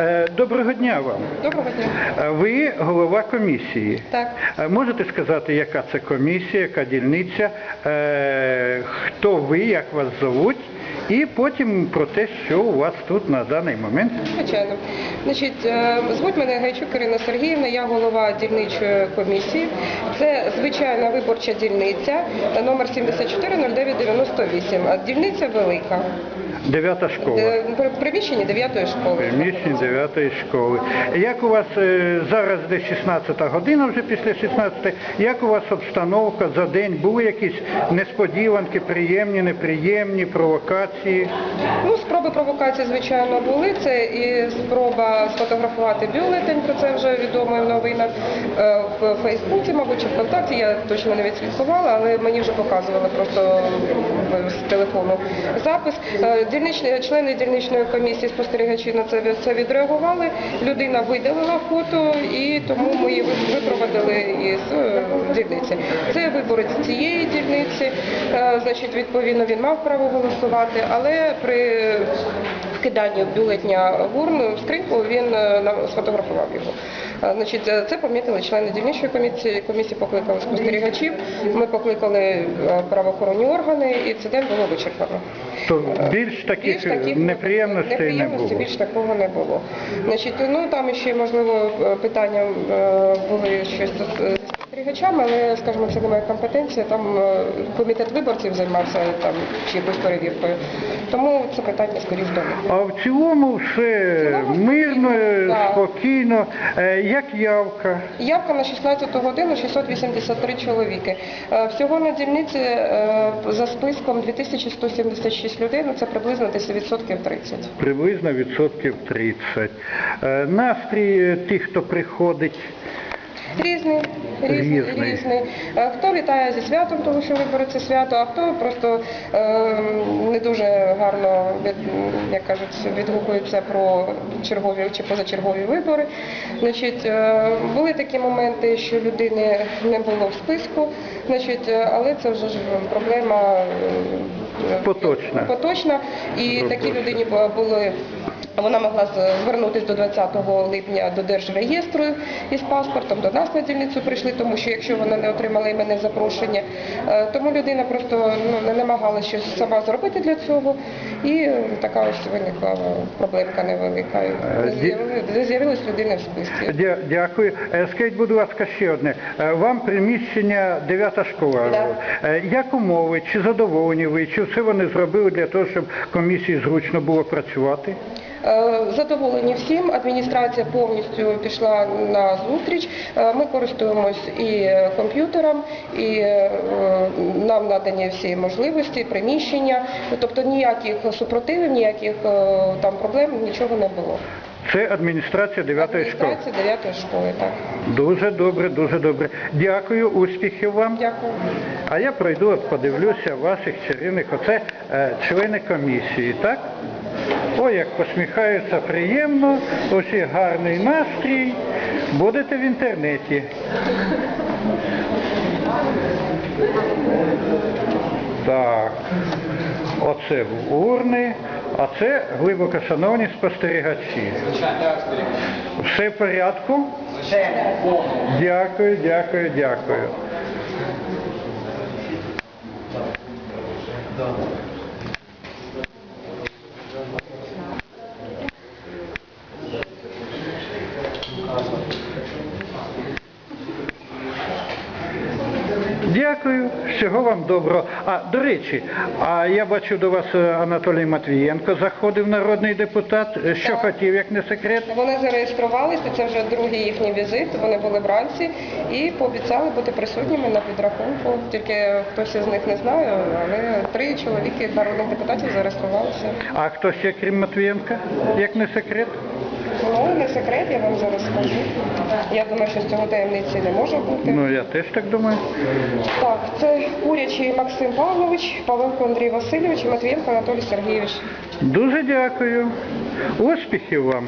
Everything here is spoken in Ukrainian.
Е, Доброго дня вам. Доброго дня. Е, Ви голова комісії. Так. Е, Можете сказати, яка це комісія, яка дільниця, хто ви, як вас зовуть, і потім про те, що у вас тут на даний момент. Звичайно. Значить, звуть мене Гайчук Ірина Сергіївна, я голова дільничої комісії. Це звичайна виборча дільниця номер 740998. А Дільниця велика. Дев'ята школа. Е, при- Приміщення 9 школи. Приміщення 9 школи. Як у вас е, зараз десь 16 година, вже після 16, як у вас обстановка за день? Були якісь несподіванки, приємні, неприємні, провокації? Ну, спроби провокації, звичайно, були. Це і спроба сфотографувати бюлетень, про це вже відомо в новинах е, в Фейсбуці, мабуть, чи ВКонтакті, я точно не відслідкувала, але мені вже показували просто з телефону запис. Е, Дільничні, члени дільничної комісії спостерігачі на це, це відреагували. Людина видалила фото і тому ми її ви- випроводили із е, дільниці. Це виборець цієї дільниці, значить, відповідно, він мав право голосувати, але при вкиданні бюлетня в урну в скриньку він е, сфотографував його. Е, Значить, е, це помітили члени дільничої комісії. Комісії покликали спостерігачів. Ми покликали правоохоронні органи, і цей день було вичерпано. То більш таких, Більш таких неприємностей не було. більш такого не було. Значить, ну там ще можливо питання були щось спостерігачами, але скажімо, це не моя компетенція. Там е, комітет виборців займався там чи якоюсь перевіркою. Тому це питання скоріш до них. А в цілому все цілому мирно, спокійно, спокійно. Е, Як явка? Явка на 16 годину 683 чоловіки. Е, Всього на дільниці е, за списком 2176 людей, ну це приблизно десь відсотків 30. Приблизно відсотків 30. Е, Настрій е, тих, хто приходить, Різний, різний, Різний. різний. Е, Хто вітає зі святом, тому що вибори це свято, а хто просто е, не дуже гарно від, як кажуть, відгукується про чергові чи позачергові вибори. Значить, е, були такі моменти, що людини не було в списку, значить, е, але це вже ж проблема е, Поточна. поточна. І такій людині були. Вона могла звернутися до 20 липня до Держреєстру із паспортом, до нас на дільницю прийшли, тому що якщо вона не отримала іменне запрошення, е, тому людина просто ну, не намагалася щось сама зробити для цього, і така ось виникла проблемка невелика. Не з'явилась людина в списку. Дякую. Е, Скажіть, будь ласка, ще одне. Е, Вам приміщення 9 школа. Да. Як умови? Чи задоволені ви? Чи все вони зробили для того, щоб комісії зручно було працювати? Е, Задоволені всім. Адміністрація повністю пішла на зустріч. Е, Ми користуємось і комп'ютером, і е, нам надані всі можливості, приміщення. Тобто ніяких супротивів, ніяких там проблем, нічого не було. Це адміністрація 9 школи. Адміністрація 9 школи, так. Дуже добре, дуже добре. Дякую, успіхів вам. Дякую. А я пройду, от подивлюся ваших чарівних. Оце е, члени комісії, так? Ой, як посміхаються приємно, ось гарний настрій. Будете в інтернеті. Так. Оце в урни, а це глибоко шановні спостерігачі. Все в порядку? Дякую, дякую, дякую. Дякую, всього вам доброго. А до речі, а я бачу до вас е, Анатолій Матвієнко заходив, народний депутат. Е, Що Так. хотів, як не секрет? Вони зареєструвалися, це вже другий їхній візит. Вони були вранці і пообіцяли бути присутніми на підрахунку. Тільки хтось із них не знає, але три чоловіки народних депутатів зареєструвалися. А хто ще крім Матвієнка, як не секрет? Ну, не секрет, я вам зараз скажу. Я думаю, що з цього таємниці не може бути. Ну я теж так думаю. Так, це Курячий Максим Павлович, Павленко Андрій Васильович Матвієнко Анатолій Сергійович. Дуже дякую. Успіхів вам.